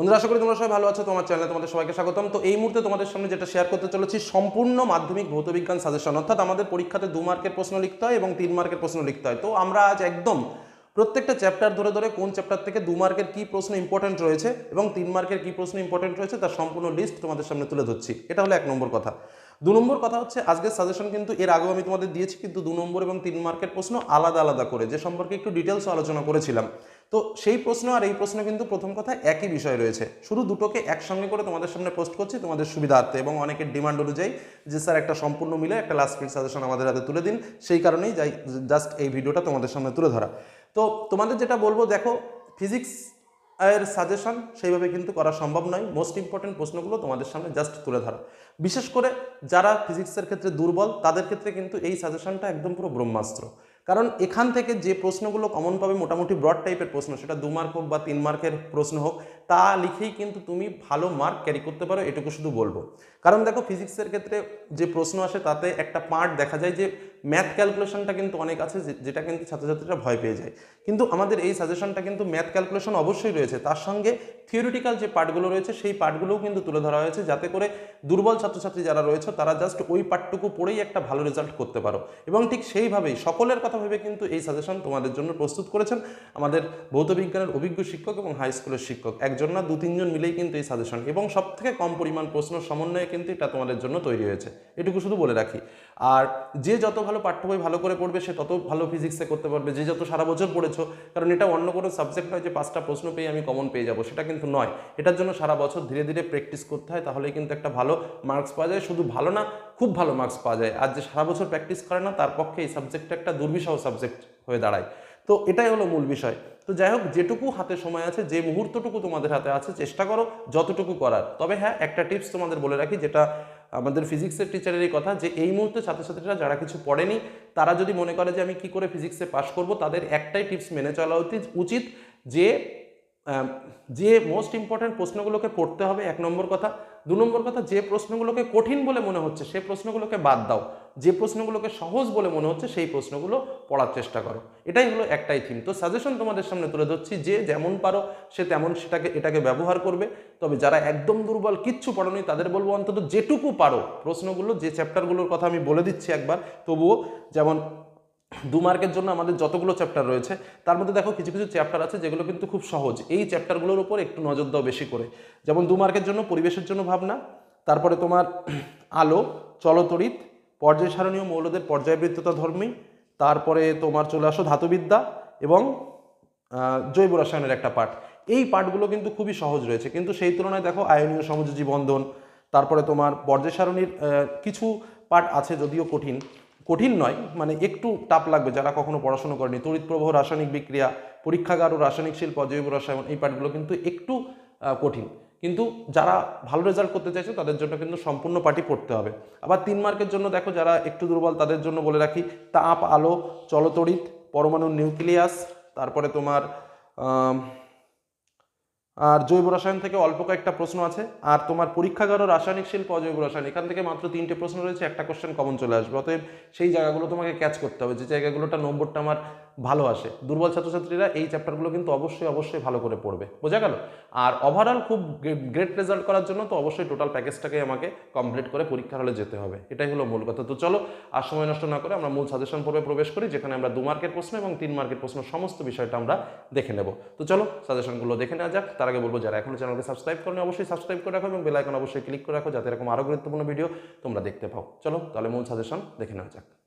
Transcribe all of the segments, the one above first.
বন্ধুরা, আশা করি তোমরা সবাই ভালো আছো, তোমার চ্যানেলে তোমাদের সবাইকে স্বাগতম। তো এই মুহূর্তে তোমাদের সামনে যেটা শেয়ার করতে চলেছি, সম্পূর্ণ মাধ্যমিক ভৌতবিজ্ঞান সাজেশন অর্থাৎ আমাদের পরীক্ষাতে দু মার্কের প্রশ্ন লিখতে হয় এবং তিন মার্কের প্রশ্ন লিখতে হয়। তো আমরা আজ একদম প্রত্যেকটা চ্যাপ্টার ধরে ধরে কোন চ্যাপ্টার থেকে দু মার্কের কী প্রশ্ন ইম্পর্টেন্ট রয়েছে এবং তিন মার্কের কী প্রশ্ন ইম্পর্টেন্ট রয়েছে, তার সম্পূর্ণ লিস্ট তোমাদের সামনে তুলে ধরছি। এটা হলো এক নম্বর কথা। দু নম্বর কথা হচ্ছে, আজকের সাজেশন কিন্তু এর আগেও আমি তোমাদের দিয়েছি, কিন্তু দু নম্বর এবং তিন মার্কের প্রশ্ন আলাদা আলাদা করে, যে সম্পর্কে একটু ডিটেলস আলোচনা করেছিলাম। তো সেই প্রশ্ন আর এই প্রশ্ন কিন্তু প্রথম কথা একই বিষয় রয়েছে। শুধু দুটোকে একসঙ্গে করে তোমাদের সামনে পোস্ট করছি, তোমাদের সুবিধার্থে এবং অনেকের ডিমান্ড অনুযায়ী যে স্যার একটা সম্পূর্ণ মিলে একটা লাস্ট মিনিট সাজেশন আমাদের হাতে তুলে দিন, সেই কারণেই যাই জাস্ট এই ভিডিওটা তোমাদের সামনে তুলে ধরা। তো তোমাদের যেটা বলব, দেখো ফিজিক্স এর সাজেশন সেইভাবে কিন্তু করা সম্ভব নয়। মোস্ট ইম্পর্টেন্ট প্রশ্নগুলো তোমাদের সামনে জাস্ট তুলে ধরা। বিশেষ করে যারা ফিজিক্সের ক্ষেত্রে দুর্বল, তাদের ক্ষেত্রে কিন্তু এই সাজেশনটা একদম পুরো ব্রহ্মাস্ত্র। কারণ এখান থেকে যে প্রশ্নগুলো কমন পাবে মোটামুটি ব্রড টাইপের প্রশ্ন, সেটা দু মার্ক হোক বা তিন মার্কের প্রশ্ন হোক, তা লিখেই কিন্তু তুমি ভালো মার্ক ক্যারি করতে পারো, এটুকু শুধু বলব। কারণ দেখো ফিজিক্সের ক্ষেত্রে যে প্রশ্ন আসে, তাতে একটা পার্ট দেখা যায় যে ম্যাথ ক্যালকুলেশনটা কিন্তু অনেক আছে যেটা কিন্তু ছাত্রছাত্রীরা ভয় পেয়ে যায়। কিন্তু আমাদের এই সাজেশনটা কিন্তু ম্যাথ ক্যালকুলেশন অবশ্যই রয়েছে। তার সঙ্গে থিওরিটিক্যাল যে পার্টগুলো রয়েছে, সেই পার্টগুলোও কিন্তু তুলে ধরা হয়েছে যাতে করে দুর্বল ছাত্রছাত্রী যারা রয়েছে, তারা জাস্ট ওই পার্টটুকু পড়েই একটা ভালো রেজাল্ট করতে পারো। এবং ঠিক সেইভাবেই সকলের কথা ভেবে কিন্তু এই সাজেশন তোমাদের জন্য প্রস্তুত করেছেন আমাদের ভৌতবিজ্ঞানের অভিজ্ঞ শিক্ষক এবং হাই স্কুলের শিক্ষক। একজন না দু, তিনজন মিলেই কিন্তু এই সাজেশন এবং সব থেকে কম পরিমাণ প্রশ্ন সমন্বয়ে কিন্তু এটা তোমাদের জন্য তৈরি হয়েছে। এটুকু শুধু বলে রাখি। আর যে যত ভালো পাঠ্য বই ভালো করে পড়বে, সে তত ভালো ফিজিক্সে করতে পারবে। যে যত সারা বছর পড়েছো, কারণ এটা অন্য কোনো সাবজেক্ট নয় যে পাঁচটা প্রশ্ন পেয়ে আমি কমন পেয়ে যাব, সেটা কিন্তু নয়। এটার জন্য সারা বছর ধীরে ধীরে প্র্যাকটিস করতে হয়, তাহলেই কিন্তু একটা ভালো মার্কস পাওয়া যায়। শুধু ভালো না, খুব ভালো মার্কস পাওয়া যায়। আর যে সারা বছর প্র্যাকটিস করে না, তার পক্ষে এই সাবজেক্টটা একটা দুর্বিষহ সাবজেক্ট হয়ে দাঁড়ায়। তো এটাই হলো মূল বিষয়। তো যাই হোক, যেটুকু হাতে সময় আছে, যে মুহূর্তটুকু তোমাদের হাতে আছে, চেষ্টা করো যতটুকু করার। তবে হ্যাঁ একটা টিপস তোমাদের বলে রাখি, যেটা আমাদের ফিজিক্সের টিচারের এই কথা যে এই মুহূর্তে ছাত্রছাত্রীরা যারা কিছু পড়েনি, তারা যদি মনে করে যে আমি কি করে ফিজিক্সে পাশ করব, তাদের একটাই টিপস মেনে চলা উচিত যে যে মোস্ট ইম্পর্ট্যান্ট প্রশ্নগুলোকে পড়তে হবে, এক নম্বর কথা। দু নম্বর কথা, যে প্রশ্নগুলোকে কঠিন বলে মনে হচ্ছে, সে প্রশ্নগুলোকে বাদ দাও। যে প্রশ্নগুলোকে সহজ বলে মনে হচ্ছে, সেই প্রশ্নগুলো পড়ার চেষ্টা করো। এটাই হলো একটাই থিম তো সাজেশন তোমাদের সামনে তুলে ধরছি, যে যেমন পারো, সে তেমন সেটাকে, এটাকে ব্যবহার করবে। তবে যারা একদম দুর্বল, কিচ্ছু পড়োনি, তাদের বলব অন্তত যেটুকু পারো, প্রশ্নগুলো, যে চ্যাপ্টারগুলোর কথা আমি বলে দিচ্ছি একবার, তবুও যেমন দু মার্কের জন্য আমাদের যতগুলো চ্যাপ্টার রয়েছে, তার মধ্যে দেখো কিছু কিছু চ্যাপ্টার আছে যেগুলো কিন্তু খুব সহজ। এই চ্যাপ্টারগুলোর উপর একটু নজর দাও বেশি করে। যেমন দু মার্কের জন্য পরিবেশের জন্য ভাবনা, তারপরে তোমার আলো চলতরিৎ পর্যায় সারণীয় মৌলদের পর্যায়বৃত্ততা ধর্মী, তারপরে তোমার চলে আসো ধাতুবিদ্যা এবং জৈব রসায়নের একটা পাঠ। এই পাঠগুলো কিন্তু খুবই সহজ রয়েছে। কিন্তু সেই তুলনায় দেখো আয়নীয় সমযোজী বন্ধন, তারপরে তোমার পর্যায় সারণীর কিছু পাঠ আছে যদিও কঠিন। কঠিন নয় মানে একটু টাপ লাগবে যারা কখনো পড়াশুনো করেনি। তড়িৎ প্রবাহ রাসায়নিক বিক্রিয়া, পরীক্ষাগার ও রাসায়নিক শিল্প, জৈব রসায়ন, এই পাঠগুলো কিন্তু একটু কঠিন। কিন্তু যারা ভালো রেজাল্ট করতে চাইছে, তাদের জন্য কিন্তু সম্পূর্ণ পার্টি পড়তে হবে। আবার তিন মার্কের জন্য দেখো, যারা একটু দুর্বল, তাদের জন্য বলে রাখি, তাপ, আলো চলতড়িৎ পরমাণুর নিউক্লিয়াস, তারপরে তোমার আর জৈব রসায়ন থেকে অল্প কয়েকটা প্রশ্ন আছে। আর তোমার পরীক্ষাগার ও রাসায়নিক শিল্প, অজৈব রসায়ন, এখান থেকে মাত্র তিনটে প্রশ্ন রয়েছে, একটা কোশ্চেন কমন চলে আসবে। অতএব সেই জায়গাগুলো তোমাকে ক্যাচ করতে হবে। যে জায়গাগুলোটা নম্বরটা আমার ভালো আসে। দুর্বল ছাত্রছাত্রীরা এই চ্যাপ্টারগুলো কিন্তু অবশ্যই অবশ্যই ভালো করে পড়বে। বোঝা গেল? আর ওভারঅল খুব গ্রেট রেজাল্ট করার জন্য তো অবশ্যই টোটাল প্যাকেজটাকে আমাকে কমপ্লিট করে পরীক্ষার হলে যেতে হবে। এটাই হলো মূল কথা। তো চলো, আর সময় নষ্ট না করে আমরা মূল সাজেশন পর্বে প্রবেশ করি, যেখানে আমরা দু মার্কের প্রশ্ন এবং তিন মার্কের প্রশ্ন সমস্ত বিষয়টা আমরা দেখে নেব। তো চলো সাজেশনগুলো দেখে নেওয়া যাক। তার আগে বলব, যারা এখনও চ্যানেলকে সাবস্ক্রাইব করেনি, অবশ্যই সাবস্ক্রাইব করে রাখো এবং বেল আইকন অবশ্যই ক্লিক করে রাখো, যাতে এরকম আরও গুরুত্বপূর্ণ ভিডিও তোমরা দেখতে পাও। চলো, তাহলে মূল সাজেশন দেখে নেওয়া যাক।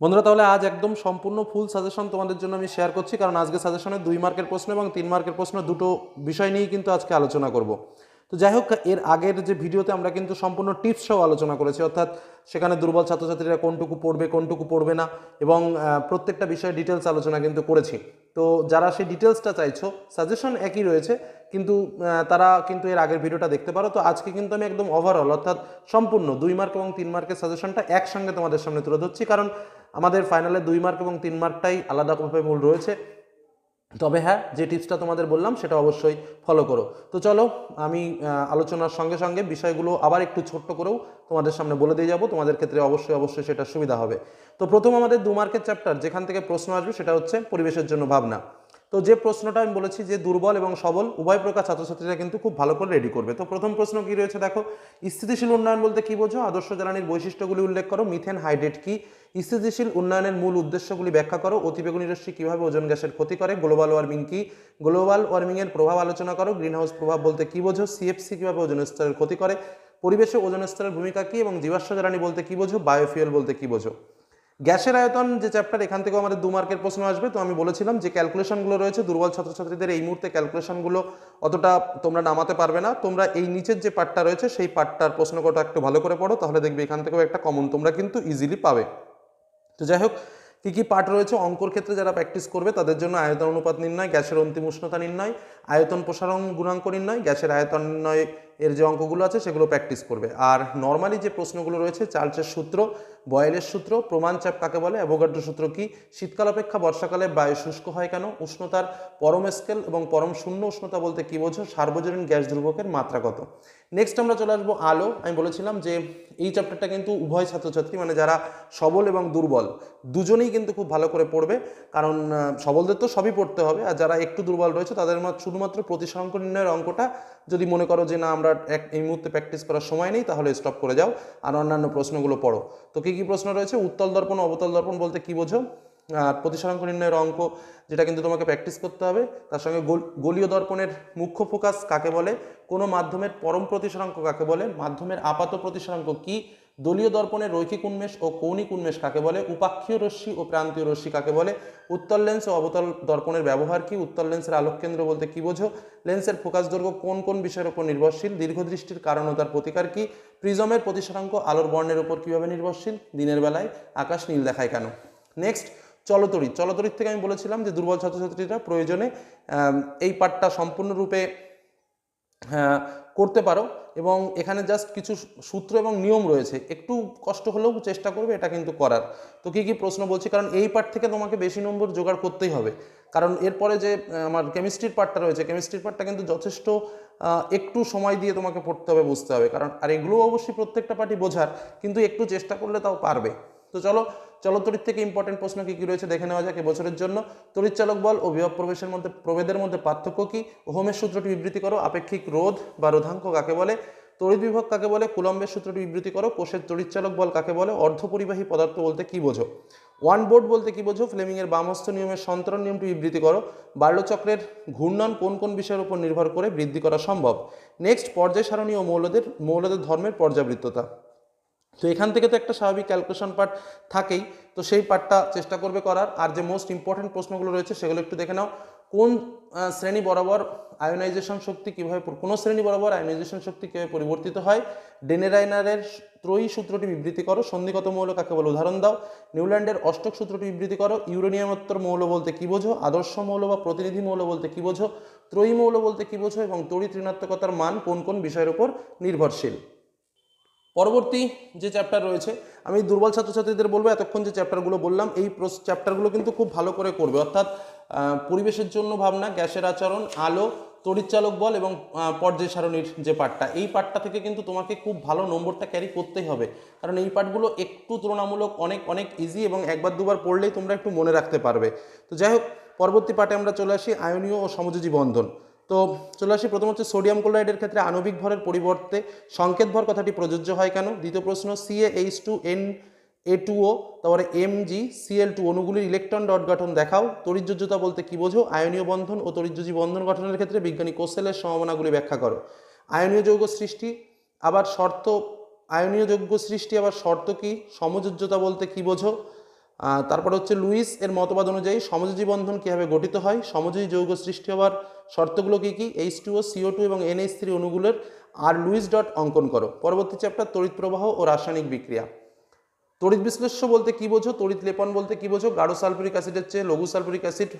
বন্ধুরা, তাহলে আজ একদম সম্পূর্ণ ফুল সাজেশন তোমাদের জন্য আমি শেয়ার করছি, কারণ আজকে সাজেশনে দুই মার্কের প্রশ্ন এবং তিন মার্কের প্রশ্ন দুটো বিষয় নিয়েই কিন্তু আজকে আলোচনা করব। তো যাই হোক, এর আগের যে ভিডিওতে আমরা কিন্তু সম্পূর্ণ টিপস সহ আলোচনা করেছি, অর্থাৎ সেখানে দুর্বল ছাত্রছাত্রীরা কোনটুকু পড়বে কোনটুকু পড়বে না এবং প্রত্যেকটা বিষয়ে ডিটেলস আলোচনা কিন্তু করেছি। তো যারা সেই ডিটেলসটা চাইছো সাজেশন একই রয়েছে, কিন্তু তারা কিন্তু এর আগের ভিডিওটা দেখতে পারো। তো আজকে কিন্তু আমি একদম ওভারঅল অর্থাৎ সম্পূর্ণ দুই মার্ক এবং তিন মার্কের সাজেশনটা একসঙ্গে তোমাদের সামনে তুলে ধরছি, কারণ আমাদের ফাইনালে দুই মার্ক এবং তিন মার্কটাই আলাদাভাবে মূল রয়েছে। তবে হ্যাঁ যে টিপসটা তোমাদের বললাম, সেটা অবশ্যই ফলো করো। তো চলো, আমি আলোচনার সঙ্গে সঙ্গে বিষয়গুলো আবার একটু ছোট্ট করেও তোমাদের সামনে বলে দিয়ে যাব। তোমাদের ক্ষেত্রে অবশ্যই অবশ্যই সেটা সুবিধা হবে। তো প্রথম আমাদের দু মার্কের চ্যাপ্টার যেখান থেকে প্রশ্ন আসবে, সেটা হচ্ছে পরিবেশের জন্য ভাবনা। তো যে প্রশ্নটা আমি বলেছি যে দুর্বল এবং সবল, উভয় প্রকার ছাত্রছাত্রীরা কিন্তু খুব ভালো করে রেডি করবে। তো প্রথম প্রশ্ন কি রয়েছে? দেখো, স্থিতিশীল উন্নয়ন বলতে কি বোঝো? আদর্শ জ্বালানির বৈশিষ্ট্যগুলি উল্লেখ করো। মিথেন হাইড্রেট কি? স্থিতিশীল উন্নয়নের মূল উদ্দেশ্যগুলি ব্যাখ্যা করো। অতিবেগুনি রশ্মি কীভাবে ওজন গ্যাসের ক্ষতি করে? গ্লোবাল ওয়ার্মিং কি? গ্লোবাল ওয়ার্মিংয়ের প্রভাব আলোচনা করো। গ্রিনহাউস প্রভাব বলতে কি বোঝো? সিএফসি কীভাবে ওজন স্তরের ক্ষতি করে? পরিবেশে ওজন স্তরের ভূমিকা কি? এবং জীবাশ্ম জ্বালানি বলতে কি বোঝো? বায়োফিউল বলতে কি বোঝো? গ্যাসের আয়তন যে চ্যাপ্টার এখান থেকেও আমাদের দু মার্কের প্রশ্ন আসবে। তো আমি বলেছিলাম যে ক্যালকুলেশনগুলো রয়েছে, দুর্বল ছাত্রছাত্রীদের এই মুহূর্তে ক্যালকুলেশনগুলো অতটা তোমরা নামাতে পারবে না। তোমরা এই নিচের যে পার্টটা রয়েছে, সেই পার্টটার প্রশ্ন কটা একটু ভালো করে পড়ো, তাহলে দেখবে এখান থেকেও একটা কমন তোমরা কিন্তু ইজিলি পাবে। তো যাই হোক, কী কী পার্ট রয়েছে? অঙ্কর ক্ষেত্রে যারা প্র্যাকটিস করবে, তাদের জন্য আয়তন অনুপাত নির্ণয়, গ্যাসের অন্তিম উষ্ণতা নির্ণয়, আয়তন প্রসারণ গুণাঙ্ক নির্ণয়, গ্যাসের আয়তন নির্ণয় এর যে অঙ্কগুলো আছে সেগুলো প্র্যাকটিস করবে। আর নর্মালি যে প্রশ্নগুলো রয়েছে, চার্চের সূত্র, বয়েলের সূত্র, প্রমাণ চাপ কাকে বলে, অ্যাভোগাড্রো সূত্র কি, শীতকাল অপেক্ষা, বর্ষাকালে বায়ু শুষ্ক হয় কেন, উষ্ণতার পরম স্কেল এবং পরম শূন্য উষ্ণতা বলতে কি বোঝো, সার্বজনীন গ্যাস ধ্রুবকের মাত্রা কত? নেক্সট আমরা চলে আসব আলো। আমি বলেছিলাম যে এই চ্যাপ্টারটা কিন্তু উভয় ছাত্রছাত্রী মানে যারা সবল এবং দুর্বল, দুজনেই কিন্তু খুব ভালো করে পড়বে। কারণ সবলদের তো সবই পড়তে হবে, আর যারা একটু দুর্বল রয়েছে, তাদের শুধুমাত্র প্রতিসংখ্য নির্ণয়ের অঙ্কটা যদি মনে করো যে না, আমরা এক, এই মুহূর্তে প্র্যাকটিস করার সময় নেই, তাহলে স্টপ করে যাও আর অন্যান্য প্রশ্নগুলো পড়ো। তো কী কী প্রশ্ন রয়েছে? উত্তল দর্পণ, অবতল দর্পণ বলতে কি বোঝো? আর প্রতিসরাঙ্ক নির্ণয়ের অঙ্ক যেটা কিন্তু তোমাকে প্র্যাকটিস করতে হবে, তার সঙ্গে গোল- গোলীয় দর্পণের মুখ্য ফোকাস কাকে বলে? কোনো মাধ্যমের পরম প্রতিসরাঙ্ক কাকে বলে? মাধ্যমের আপাত প্রতিসরাঙ্ক কি? দলীয় দর্পণের রৈখিক উন্মেষ ও কৌণিক উন্মেষ কাকে বলে? উপাক্ষীয় রশ্মি ও প্রান্তীয় রশ্মি কাকে বলে? উত্তল লেন্স ও অবতল দর্পণের ব্যবহার কি? উত্তল লেন্সের আলোক কেন্দ্র বলতে কি বোঝো? লেন্সের ফোকাস দৈর্ঘ্য কোন কোন বিষয়ের উপর নির্ভরশীল? দীর্ঘদৃষ্টির কারণ ও তার প্রতিকার কি? প্রিজমের প্রতিসরাঙ্ক আলোর বর্ণের উপর কীভাবে নির্ভরশীল? দিনের বেলায়, আকাশ নীল দেখায় কেন? নেক্সট চলতরিৎ চলতরিৎ থেকে আমি বলেছিলাম যে দুর্বল ছাত্রছাত্রীরা প্রয়োজনে এই পাঠটা সম্পূর্ণরূপে করতে পারো। এবং এখানে জাস্ট কিছু সূত্র এবং নিয়ম রয়েছে। একটু কষ্ট হলেও চেষ্টা করবে, এটা কিন্তু করার। তো কী কী প্রশ্ন বলছি? কারণ এই পার্ট থেকে তোমাকে বেশি নম্বর জোগাড় করতেই হবে। কারণ এরপরে যে আমার কেমিস্ট্রির পার্টটা রয়েছে কেমিস্ট্রির পার্টটা কিন্তু যথেষ্ট একটু সময় দিয়ে তোমাকে পড়তে হবে, বুঝতে হবে। কারণ, আর এগুলো অবশ্যই প্রত্যেকটা পার্টি বোঝার, কিন্তু একটু চেষ্টা করলে তাও পারবে। তো চলো চলো তড়িৎ থেকে ইম্পর্টেন্ট প্রশ্ন কি কি রয়েছে দেখে নেওয়া যাক এবছরের জন্য। তড়িৎ চালক বল ও বিভব প্রবেশের মধ্যে, প্রভেদের মধ্যে পার্থক্য কি? ওহমের সূত্রটি বিবৃতি করো। আপেক্ষিক রোধ বা রোধাঙ্ক কাকে বলে? তড়িৎ বিভব কাকে বলে? কুলম্বের সূত্রটি বিবৃতি করো। কোষের তড়িৎ চালক বল কাকে বলে? অর্ধপরিবাহী পদার্থ বলতে কি বোঝো? ওয়ান বোর্ড বলতে কি বোঝো? ফ্লেমিংয়ের বামস্থ নিয়মের সন্তরণ নিয়মটি বিবৃতি করো। বার্লো চক্রের ঘূর্ণন কোন কোন বিষয়ের উপর নির্ভর করে বৃদ্ধি করা সম্ভব? নেক্সট পর্যায় সারণী ও মৌলদের মৌলদের ধর্মের পর্যাবৃত্ততা। তো এখান থেকে তো একটা স্বাভাবিক ক্যালকুলেশন পার্ট থাকেই। তো সেই পার্টটা চেষ্টা করবে করার। আর যে মোস্ট ইম্পর্টেন্ট প্রশ্নগুলো রয়েছে সেগুলো একটু দেখে নাও। কোন শ্রেণি বরাবর আয়োনাইজেশন শক্তি কীভাবে কোন শ্রেণি বরাবর আয়োনাইজেশন শক্তি কীভাবে পরিবর্তিত হয়? ডেনেরাইনারের ত্রয়ী সূত্রটি বিবৃতি করো। সন্ধিগত মৌল কাকে বলে? উদাহরণ দাও। নিউল্যান্ডের অষ্টক সূত্রটি বিবৃতি করো। ইউরেনিয়ামোত্তর মৌল বলতে কী বোঝো? আদর্শ মৌল বা প্রতিনিধি মৌল বলতে কী বোঝো? ত্রয়ী মৌল বলতে কী বোঝো? এবং তড়িৎ ঋণাত্মকতার মান কোন কোন বিষয়ের উপর নির্ভরশীল? পরবর্তী যে চ্যাপ্টার রয়েছে, আমি দুর্বল ছাত্রছাত্রীদের বলব, এতক্ষণ যে চ্যাপ্টারগুলো বললাম, এই চ্যাপ্টারগুলো কিন্তু খুব ভালো করে করবে। অর্থাৎ পরিবেশের জন্য ভাবনা, গ্যাসের আচরণ, আলো তড়িৎচালক বল এবং পর্যায় সারণীর যে পার্টটা এই পার্টটা থেকে কিন্তু তোমাকে খুব ভালো নম্বরটা ক্যারি করতেই হবে। কারণ এই পার্টগুলো একটু তুলনামূলক অনেক অনেক ইজি এবং একবার, দুবার পড়লেই তোমরা একটু মনে রাখতে পারবে। তো যাই হোক, পরবর্তী পার্টে আমরা চলে আসি আয়নীয় ও সমযোজী বন্ধন। তো চলে আসি, প্রথম হচ্ছে সোডিয়াম ক্লোরাইডের ক্ষেত্রে আণবিক ভরের পরিবর্তে। সংকেত ভর কথাটি প্রযোজ্য হয় কেন? দ্বিতীয় প্রশ্ন Ca H two N A two O তারপরে এম জি সিএল টু অণুগুলির ইলেকট্রন ডট গঠন দেখাও। তড়িৎযোজ্যতা বলতে কি বোঝো? আয়নীয় বন্ধন ও তড়িৎযোজী বন্ধন গঠনের ক্ষেত্রে বিজ্ঞানী কোসেলের সম্ভাবনাগুলি ব্যাখ্যা করো। আয়নীয় যৌগ সৃষ্টি, আবার শর্ত, আয়নীয় যৌগ সৃষ্টি, আবার শর্ত কি? সমযোজ্যতা বলতে কি বোঝো? তারপর হচ্ছে লুইস, এর মতবাদ অনুযায়ী সমযোজী বন্ধন কীভাবে গঠিত হয়, সমযোজী যৌগ সৃষ্টি হওয়ার শর্তগুলো কী কী H two O CO two এবং এনএইচ থ্রি অণুগুলোর আর লুইস ডট অঙ্কন করো। পরবর্তী চ্যাপ্টার তড়িৎ প্রবাহ ও রাসায়নিক বিক্রিয়া। তড়িৎ বিশ্লেষ্য বলতে কি বোঝো, তড়িৎ লেপন বলতে কি বোঝো, গাঢ় সালফুরিক অ্যাসিডের চেয়ে লঘু সালফুরিক অ্যাসিড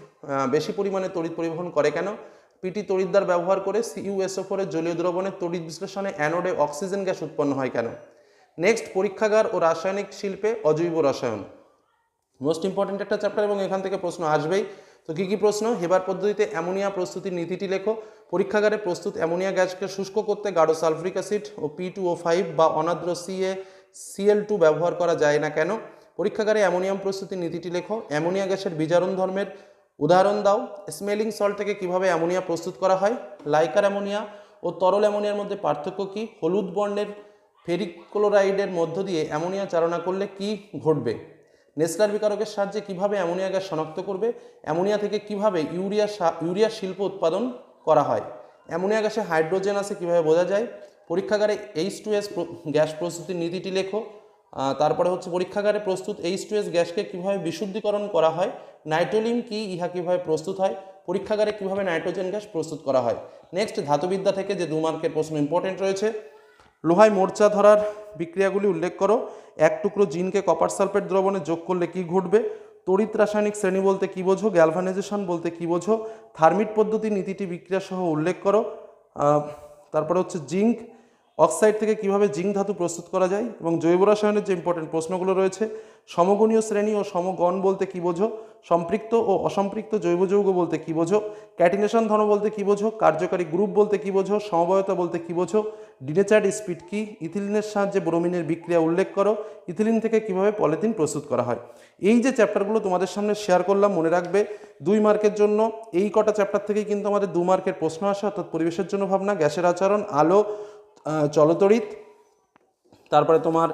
বেশি পরিমাণে তড়িৎ পরিবহন করে কেন? পিটি তড়িৎদ্বার ব্যবহার করে সিইউএসও ফোরের জলীয় দ্রবণের তড়িৎ বিশ্লেষণে অ্যানোডে অক্সিজেন গ্যাস উৎপন্ন হয় কেন? নেক্সট পরীক্ষাগার ও রাসায়নিক শিল্পে অজৈব রসায়ন। মোস্ট ইম্পর্টেন্ট একটা চ্যাপ্টার এবং এখান থেকে প্রশ্ন আসবেই। তো কী কী প্রশ্ন? হেবার পদ্ধতিতে অ্যামোনিয়া প্রস্তুতির নীতিটি লেখো। পরীক্ষাগারে প্রস্তুত অ্যামোনিয়া গ্যাসকে শুষ্ক করতে গাঢ় সালফ্রিক অ্যাসিড ও পি টু ও ফাইভ বা অনাদ্র সিএ সিএল টু ব্যবহার করা যায় না কেন? পরীক্ষাগারে অ্যামোনিয়াম প্রস্তুতির নীতিটি লেখো। অ্যামোনিয়া গ্যাসের বিজারণ ধর্মের উদাহরণ দাও। স্মেলিং সল্ট থেকে কীভাবে অ্যামোনিয়া প্রস্তুত করা হয়? লাইকার অ্যামোনিয়া ও তরল অ্যামোনিয়ার মধ্যে পার্থক্য কী? হলুদ বর্ণের ফেরিক ক্লোরাইডের মধ্য দিয়ে অ্যামোনিয়া চালনা করলে কি ঘটবে? নেসলার বিকারকের সাহায্যে কীভাবে অ্যামোনিয়া গ্যাস শনাক্ত করবে? অ্যামোনিয়া থেকে কীভাবে ইউরিয়া ইউরিয়া শিল্প উৎপাদন করা হয়? অ্যামোনিয়া গ্যাসে হাইড্রোজেন আছে কীভাবে বোঝা যায়? পরীক্ষাগারে এইচ টু এস গ্যাস প্রস্তুতির নীতিটি লেখো। তারপরে হচ্ছে পরীক্ষাগারে প্রস্তুত এইচ টু এস গ্যাসকে কীভাবে বিশুদ্ধিকরণ করা হয়? নাইট্রোলিন কি? ইহা কীভাবে প্রস্তুত হয়? পরীক্ষাগারে কীভাবে নাইট্রোজেন গ্যাস প্রস্তুত করা হয়? নেক্সট ধাতুবিদ্যা থেকে যে দু মার্কের প্রশ্ন ইম্পর্টেন্ট রয়েছে লোহায় মোর্চা ধরার বিক্রিয়াগুলি উল্লেখ করো। এক টুকরো জিনকে কপার সালফেট দ্রবণে যোগ করলে কি ঘটবে? তড়িৎ রাসায়নিক শ্রেণি বলতে কী বোঝো? গ্যালভানাইজেশন বলতে কী বোঝো? থার্মিট পদ্ধতি নীতিটি বিক্রিয়া সহ উল্লেখ করো। তারপরে হচ্ছে জিঙ্ক। অক্সাইড থেকে কীভাবে জিঙ্ক ধাতু প্রস্তুত করা যায়? এবং জৈব রসায়নের যে ইম্পর্টেন্ট প্রশ্নগুলো রয়েছে সমগণীয় শ্রেণি ও সমগণ বলতে কি বোঝো? সম্পৃক্ত ও অসম্পৃক্ত জৈব যৌগ বলতে কি বোঝো? ক্যাটিনেশন ধর্ম বলতে কি বোঝো? কার্যকারী গ্রুপ বলতে কি বোঝো? সমবয়তা বলতে কি বোঝো? ডিনেচার্ড স্পিড কি? ইথিলিনের সাহায্যে ব্রোমিনের বিক্রিয়া উল্লেখ করো। ইথিলিন থেকে কীভাবে পলিথিন প্রস্তুত করা হয়? এই যে চ্যাপ্টারগুলো তোমাদের সামনে শেয়ার করলাম, মনে রাখবে, দুই মার্কের জন্য, এই কটা চ্যাপ্টার থেকেই কিন্তু আমাদের দু মার্কের প্রশ্ন আসে, অর্থাৎ পরিবেশের জন্য ভাবনা, গ্যাসের আচরণ, আলো চলতড়িৎ তারপরে তোমার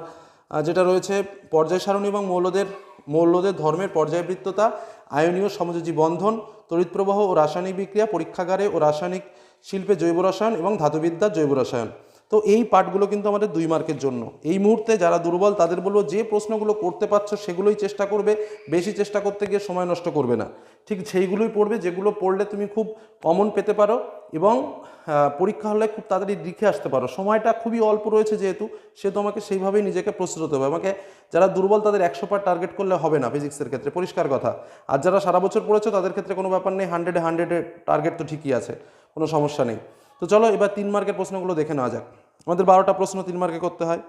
যেটা রয়েছে পর্যায় সারণী এবং মৌলদের মৌলদের ধর্মের পর্যায়বৃত্ততা, আয়নীয় সমযোজী বন্ধন, তড়িৎ প্রবাহ ও রাসায়নিক বিক্রিয়া, পরীক্ষাগারে ও রাসায়নিক শিল্পে জৈব রসায়ন এবং ধাতুবিদ্যার জৈব রসায়ন। তো এই পাঠগুলো কিন্তু আমাদের দুই মার্কের জন্য। এই মুহূর্তে যারা দুর্বল, তাদের বলব যে প্রশ্নগুলো করতে পারছ সেগুলোই চেষ্টা করবে, বেশি চেষ্টা করতে গিয়ে সময় নষ্ট করবে না। ঠিক সেইগুলোই পড়বে, যেগুলো পড়লে তুমি খুব কমন পেতে পারো এবং পরীক্ষা হলে খুব তাড়াতাড়ি লিখে আসতে পারো। সময়টা খুবই অল্প রয়েছে যেহেতু, সে তোমাকে সেইভাবেই নিজেকে প্রস্তুত হতে হবে। আমাকে যারা দুর্বল, তাদের একশো পার টার্গেট করলে হবে না ফিজিক্সের ক্ষেত্রে, পরিষ্কার কথা। আর যারা সারা বছর পড়েছো, তাদের ক্ষেত্রে কোনো ব্যাপার নেই হান্ড্রেডে হান্ড্রেডে টার্গেট তো ঠিকই আছে, কোনো সমস্যা নেই। তো চলো এবার তিন মার্কের প্রশ্নগুলো দেখে নেওয়া যাক। আমাদের বারোটা প্রশ্ন তিন মার্কে করতে হয়।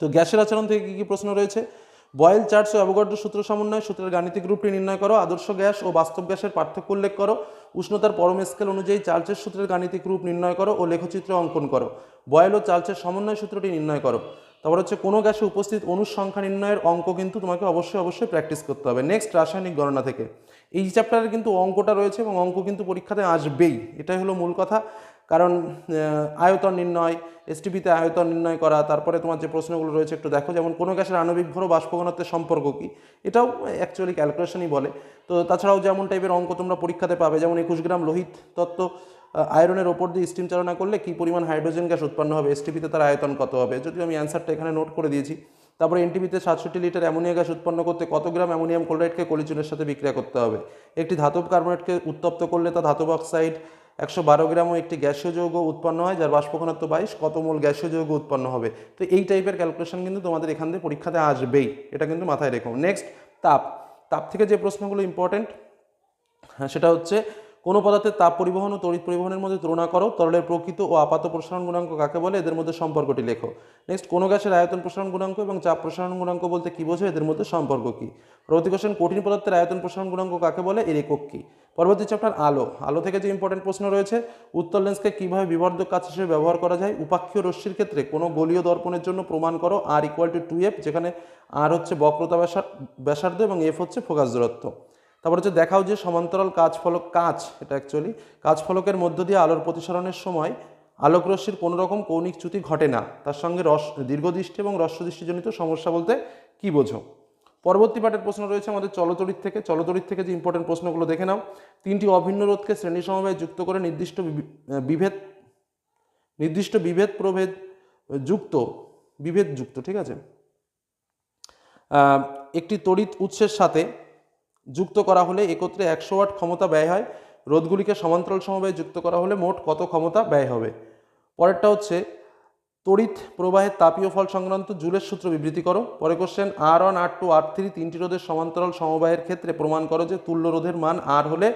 তো গ্যাসের আচরণ থেকে কী কী প্রশ্ন রয়েছে? বয়েল চার্টস ও অ্যাভোগাড্রো সূত্র সমন্বয়, সূত্রের গাণিতিক রূপটি নির্ণয় করো, আদর্শ গ্যাস ও বাস্তব গ্যাসের পার্থক্য উল্লেখ করো, উষ্ণতার পরম স্কেল অনুযায়ী চার্লসের সূত্রের গাণিতিক রূপ নির্ণয় করো ও লেখচিত্র অঙ্কন করো। বয়েল ও চার্লসের সমন্বয় সূত্রটি নির্ণয় করো। তারপর হচ্ছে, কোনো গ্যাসে উপস্থিত অনুসংখ্যা নির্ণয়ের অঙ্ক কিন্তু তোমাকে অবশ্যই অবশ্যই প্র্যাকটিস করতে হবে। নেক্সট রাসায়নিক গণনা থেকে। এই চ্যাপ্টারে কিন্তু অঙ্কটা রয়েছে এবং অঙ্ক কিন্তু পরীক্ষাতে আসবেই। এটাই হলো মূল কথা। কারণ আয়তন নির্ণয় এসটিপিতে আয়তন নির্ণয় করা, তারপরে তোমার যে প্রশ্নগুলো রয়েছে একটু দেখো, যেমন কোনো গ্যাসের আণবিক ভর ও বাষ্প ঘনত্বের সম্পর্ক কী? এটাও অ্যাকচুয়ালি ক্যালকুলেশনই বলে। তো তাছাড়াও যেমন টাইপের অঙ্ক তোমরা পরীক্ষাতে পাবে, যেমন একুশ গ্রাম লোহিত তত্ত্ব আয়রনের ওপর দিয়ে স্টিম চালনা করলে কী পরিমাণ হাইড্রোজেন গ্যাস উৎপন্ন হবে? এসটিপিতে তার আয়তন কত হবে? যদিও আমি অ্যান্সারটা এখানে নোট করে দিয়েছি। তারপরে এনটিপিতে সাতষট্টি লিটার অ্যামোনিয়া গ্যাস উৎপন্ন করতে কত গ্রাম অ্যামোনিয়াম ক্লোরাইডকে কলিচুনের সাথে বিক্রিয়া করতে হবে? একটি ধাতব কার্বনেটকে উত্তপ্ত করলে তা ধাতব অক্সাইড একশো বারো গ্রামও একটি গ্যাসীয় যৌগ উৎপন্ন হয়, যার বাষ্পঘনত্ব বাইশ কত মোল গ্যাসীয় যৌগ উৎপন্ন হবে। তো এই টাইপের ক্যালকুলেশন কিন্তু তোমাদের এখান থেকে পরীক্ষাতে আসবেই। এটা কিন্তু মাথায় রেখো। নেক্সট তাপ। তাপ থেকে যে প্রশ্নগুলো ইম্পর্টেন্ট হ্যাঁ সেটা হচ্ছে, কোনো পদার্থের তাপ পরিবহন ও তড়িৎ পরিবহনের মধ্যে তুলনা করো। তরলের প্রকৃত ও আপাত প্রসারণ গুণাঙ্ক কাকে বলে? এদের মধ্যে সম্পর্কটি লেখো। নেক্সট কোনো গ্যাসের আয়তন প্রসারণ গুণাঙ্ক এবং চাপ প্রসারণ গুণাঙ্ক বলতে কী বোঝো এদের মধ্যে সম্পর্ক কী? কোশ্চেন কঠিন পদার্থের আয়তন প্রসারণ গুণাঙ্ক কাকে বলে? এর একক কী? পরবর্তী চ্যাপ্টার আলো। আলো থেকে যে ইম্পর্টেন্ট প্রশ্ন রয়েছে, উত্তর লেন্সকে কীভাবে বিবর্ধক কাজ হিসেবে ব্যবহার করা যায়, উপাক্ষীয় রশ্মির ক্ষেত্রে কোনো গলীয় দর্পণের জন্য প্রমাণ করো R equal to two F যেখানে আর হচ্ছে বক্রতা ব্যাসা- ব্যাসার্ধ এবং এফ হচ্ছে ফোকাস দূরত্ব। তারপর হচ্ছে দেখাও যে সমান্তরাল কাজ ফলক কাজ, এটা অ্যাকচুয়ালি কাজ ফলকের মধ্য দিয়ে আলোর প্রতিসরণের সময় আলোক রশ্মির কোনো রকম কৌণিক চ্যুতি ঘটে না। তার সঙ্গে রস দীর্ঘদৃষ্টি এবং হ্রস্বদৃষ্টিজনিত সমস্যা বলতে কি বোঝো? পরবর্তী পাঠের প্রশ্ন রয়েছে আমাদের চলতরিত থেকে। চলতরিত থেকে যে ইম্পর্টেন্ট প্রশ্নগুলো দেখে নাও। তিনটি অভিন্ন রোধকে শ্রেণি সমবায় যুক্ত করে নির্দিষ্ট বিভেদ নির্দিষ্ট বিভেদ প্রভেদ যুক্ত, বিভেদ যুক্ত, ঠিক আছে? একটি তড়িৎ উৎসের সাথে যুক্ত করা হলে একত্রে একশো ওয়াট ক্ষমতা ব্যয় হয়। রোধগুলিকে সমান্তরাল সমবায়ে যুক্ত করা হলে মোট কত ক্ষমতা ব্যয় হবে? পরেরটা হচ্ছে তড়িৎ প্রবাহের তাপীয় ফল সংক্রান্ত জুলের সূত্র বিবৃতি করো। পরে question R one R two R three তিনটি রোধের সমান্তরাল সমবায়ের ক্ষেত্রে প্রমাণ করো যে তুল্য রোধের মান আর হলে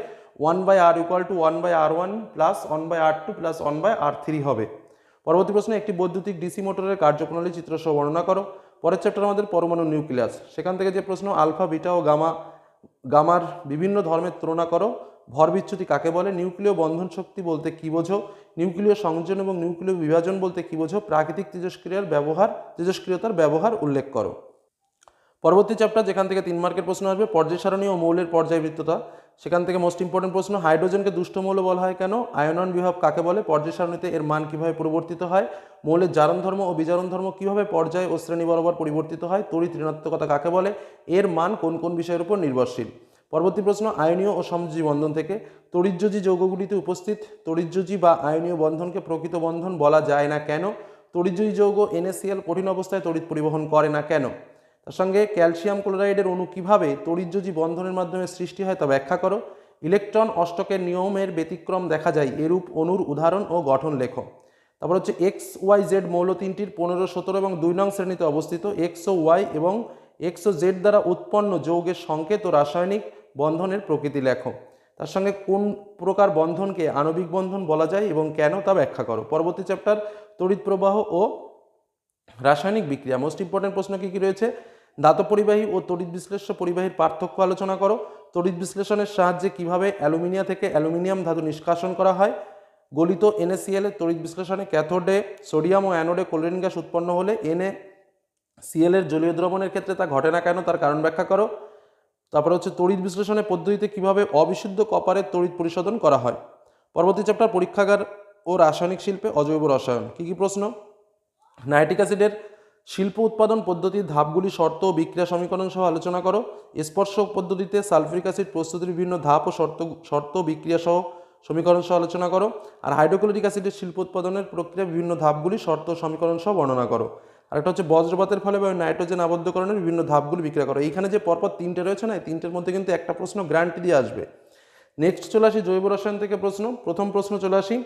one by R equal to one by R one plus one by R two plus one by R three হবে। পরবর্তী প্রশ্নে একটি বৈদ্যুতিক ডিসি মোটরের কার্যপ্রণালী চিত্রসহ বর্ণনা করো। পরের চ্যাপ্টার আমাদের পরমাণু নিউক্লিয়াস সেখান থেকে যে প্রশ্ন আলফা, বিটা ও গামা গামার বিভিন্ন ধর্মের তুলনা করো ভর বিচ্যুতি কাকে বলে? নিউক্লিয় বন্ধন শক্তি বলতে কী বোঝো? নিউক্লিয় সংযোজন এবং নিউক্লিয় বিভাজন বলতে কী বোঝো? প্রাকৃতিক তেজস্ক্রিয়ার ব্যবহার, তেজস্ক্রিয়তার ব্যবহার উল্লেখ করো। পরবর্তী চ্যাপ্টার যেখান থেকে তিন মার্কের প্রশ্ন আসবে পর্যায় সারণী ও মৌলের পর্যায়বৃত্ততা। সেখান থেকে মোস্ট ইম্পর্টেন্ট প্রশ্ন, হাইড্রোজেনকে দুষ্ট মৌল বলা হয় কেন? আয়নন বিভব কাকে বলে? পর্যায় সারণীতে এর মান কীভাবে পরিবর্তিত হয়? মৌলের জারণ ধর্ম ও বিজারণ ধর্ম কীভাবে পর্যায় ও শ্রেণি বরাবর পরিবর্তিত হয়? তড়িৎ ঋণাত্মকতা কাকে বলে? এর মান কোন কোন বিষয়ের উপর নির্ভরশীল? পরবর্তী প্রশ্ন, আয়নীয় ও সমযোজী বন্ধন থেকে তড়িৎযোজী যৌগগুলিতে উপস্থিত তড়িৎযোজী বা আয়নীয় বন্ধনকে প্রকৃত বন্ধন বলা যায় না কেন? তড়িৎযোজী যৌগ এনএসিএল কঠিন অবস্থায় তড়িৎ পরিবহন করে না কেন? তার সঙ্গে ক্যালসিয়াম ক্লোরাইডের অণু কীভাবে তড়িৎযোজী বন্ধনের মাধ্যমে সৃষ্টি হয় তা ব্যাখ্যা করো। ইলেকট্রন অষ্টকের নিয়মের ব্যতিক্রম দেখা যায়, এরূপ অণুর উদাহরণ ও গঠন লেখো। তারপর হচ্ছে এক্স ওয়াই জেড মৌল তিনটির পনেরো, সতেরো এবং দুই নং শ্রেণীতে অবস্থিত। এক্স ওয়াই এবং এক্স ও জেড দ্বারা উৎপন্ন যৌগের সংকেত ও রাসায়নিক বন্ধনের প্রকৃতি লেখো। তার সঙ্গে কোন প্রকার বন্ধনকে আণবিক বন্ধন বলা যায় এবং কেন তা ব্যাখ্যা করো। পরবর্তী চ্যাপ্টার, তড়িৎ প্রবাহ ও রাসায়নিক বিক্রিয়া। মোস্ট ইম্পর্টেন্ট প্রশ্ন কী কী রয়েছে? দাতব পরিবাহী ও তড়িৎ বিশ্লেষ্য পরিবাহীর পার্থক্য আলোচনা করো। তড়িৎ বিশ্লেষণের সাহায্যে কীভাবে অ্যালুমিনিয়া থেকে অ্যালুমিনিয়াম ধাতু নিষ্কাশন করা হয়? গলিত এনএসিএল এর তড়িৎ বিশ্লেষণে ক্যাথোডে, সোডিয়াম ও অ্যানোডে ক্লোরিন গ্যাস উৎপন্ন হলে এনএ সিএল এর জলীয় দ্রবণের ক্ষেত্রে তা ঘটে না কেন তার কারণ ব্যাখ্যা করো। তারপরে হচ্ছে তড়িৎ বিশ্লেষণের পদ্ধতিতে কীভাবে অবিশুদ্ধ কপারের তড়িৎ পরিশোধন করা হয়? পরবর্তী চ্যাপ্টার পরীক্ষাগার ও রাসায়নিক শিল্পে অজৈব রসায়ন। কী কী প্রশ্ন? নাইট্রিক অ্যাসিডের শিল্প উৎপাদন পদ্ধতির ধাপগুলি শর্ত ও বিক্রিয়া সমীকরণ সহ আলোচনা করো। স্পর্শক পদ্ধতিতে সালফিউরিক অ্যাসিড প্রস্তুতির বিভিন্ন ধাপ ও শর্ত শর্ত বিক্রিয়া সহ সমীকরণ সহ আলোচনা করো। আর হাইড্রোক্লোরিক অ্যাসিডের শিল্প উৎপাদনের প্রক্রিয়া বিভিন্ন ধাপগুলি শর্ত সমীকরণ সহ বর্ণনা করো। আর একটা হচ্ছে বজ্রপাতের ফলে বা নাইট্রোজেন আবদ্ধকরণের বিভিন্ন ধাপগুলি বিক্রিয়া করো। এইখানে যে পরপর তিনটে রয়েছে না, এই তিনটের মধ্যে কিন্তু একটা প্রশ্ন গ্যারান্টি দিয়ে আসবে। নেক্সট চলে আসি জৈব রসায়ন থেকে প্রশ্ন। প্রথম প্রশ্ন চলে আসি।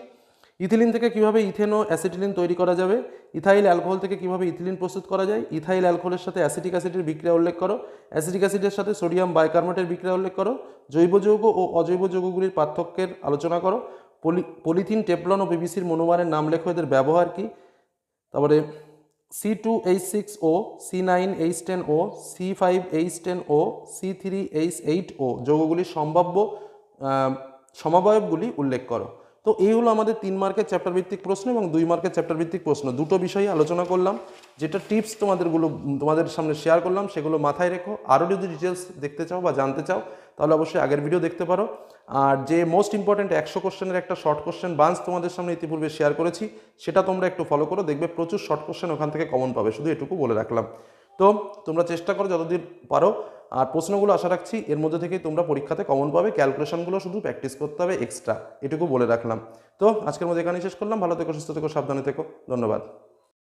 ইথিলিন থেকে কীভাবে ইথেন অ্যাসিটিলিন তৈরি করা যাবে? ইথাইল অ্যালকোহল থেকে কীভাবে ইথিলিন প্রস্তুত করা যায়? ইথাইল অ্যালকোহলের সাথে অ্যাসিটিক অ্যাসিডের বিক্রিয়া উল্লেখ করো। অ্যাসিটিক অ্যাসিডের সাথে সোডিয়াম বাইকার্বনেটের বিক্রিয়া উল্লেখ করো। জৈব যৌগ ও অজৈব যৌগগুলির পার্থক্যের আলোচনা করো। পলি, পলিথিন টেপলন ও বিবিসির মনোমারের নাম লেখো। এদের ব্যবহার কি? তারপরে C two H six O, C nine H ten O, C five H ten O, C three H eight O যৌগগুলির সম্ভাব্য সমাবয়বগুলি উল্লেখ করো। তো এই হলো আমাদের তিন মার্কের চ্যাপ্টার ভিত্তিক প্রশ্ন এবং দুই মার্কের চ্যাপ্টার ভিত্তিক প্রশ্ন। দুটো বিষয়ে আলোচনা করলাম, যেটা টিপস তোমাদেরগুলো, তোমাদের সামনে শেয়ার করলাম, সেগুলো মাথায় রেখো। আরও যদি ডিটেলস দেখতে চাও বা জানতে চাও, তাহলে অবশ্যই আগের ভিডিও দেখতে পারো। আর যে মোস্ট ইম্পর্ট্যান্ট একশো কোশ্চেনের একটা শর্ট কোশ্চেন বান্স তোমাদের সামনে ইতিপূর্বে শেয়ার করেছি, সেটা তোমরা একটু ফলো করো। দেখবে প্রচুর শর্ট কোশ্চেন ওখান থেকে কমন পাবে, শুধু এটুকু বলে রাখলাম। তো তোমরা চেষ্টা করো যতদিন পারো। আর প্রশ্নগুলো আশা রাখছি এর মধ্যে থেকেই তোমরা পরীক্ষাতে কমন পাবে। ক্যালকুলেশনগুলো শুধু প্র্যাকটিস করতে হবে এক্সট্রা এটুকু বলে রাখলাম। তো আজকের মধ্যে এখানেই শেষ করলাম। ভালো থেকো, সুস্থ থেকো, সাবধানে থেকো। ধন্যবাদ।